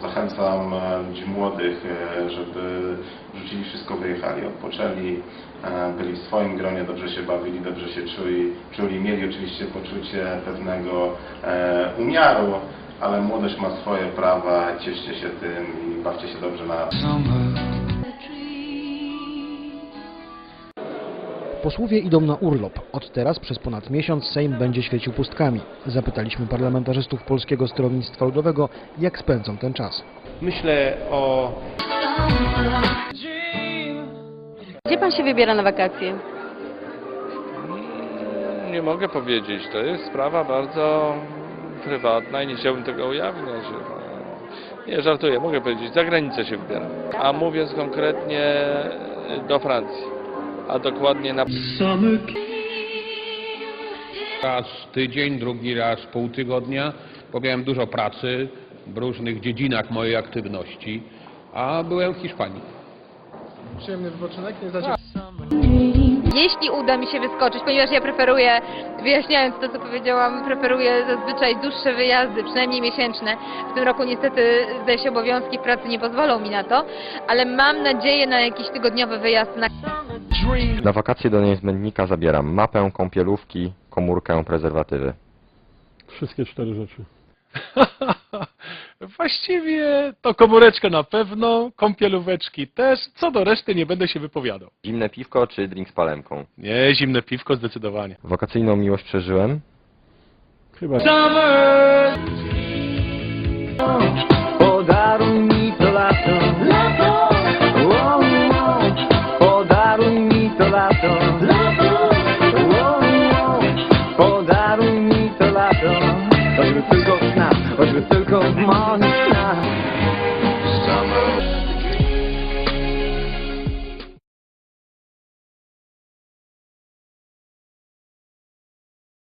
Zachęcam e, ludzi młodych, e, żeby rzucili wszystko, wyjechali, odpoczęli, e, byli w swoim gronie, dobrze się bawili, dobrze się czuli, czuli. Mieli oczywiście poczucie pewnego umiaru, ale młodość ma swoje prawa, cieszcie się tym i bawcie się dobrze na Posłowie idą na urlop. Od teraz przez ponad miesiąc Sejm będzie świecił pustkami. Zapytaliśmy parlamentarzystów Polskiego Stronnictwa Ludowego, jak spędzą ten czas. Myślę o Gdzie pan się wybiera na wakacje? Nie mogę powiedzieć. To jest sprawa bardzo prywatna i nie chciałbym tego ujawniać. Nie, żartuję. Mogę powiedzieć. Za granicę się wybieram. A mówiąc konkretnie do Francji. A dokładnie na Raz tydzień, drugi raz pół tygodnia, bo miałem dużo pracy w różnych dziedzinach mojej aktywności, a byłem w Hiszpanii. Jeśli uda mi się wyskoczyć, ponieważ ja preferuję, wyjaśniając to, co powiedziałam, preferuję zazwyczaj dłuższe wyjazdy, przynajmniej miesięczne. W tym roku niestety zdaje się obowiązki pracy nie pozwolą mi na to, ale mam nadzieję na jakiś tygodniowy wyjazd na Na wakacje do niezbędnika zabieram mapę, kąpielówki, komórkę, prezerwatywy. Wszystkie cztery rzeczy. Właściwie to komóreczkę na pewno, kąpielóweczki też. Co do reszty nie będę się wypowiadał. Zimne piwko czy drink z palemką? Nie, zimne piwko zdecydowanie. Wakacyjną miłość przeżyłem. Chyba. mito lato wow, wow. To lato Choćby tylko w nas, choćby tylko w moim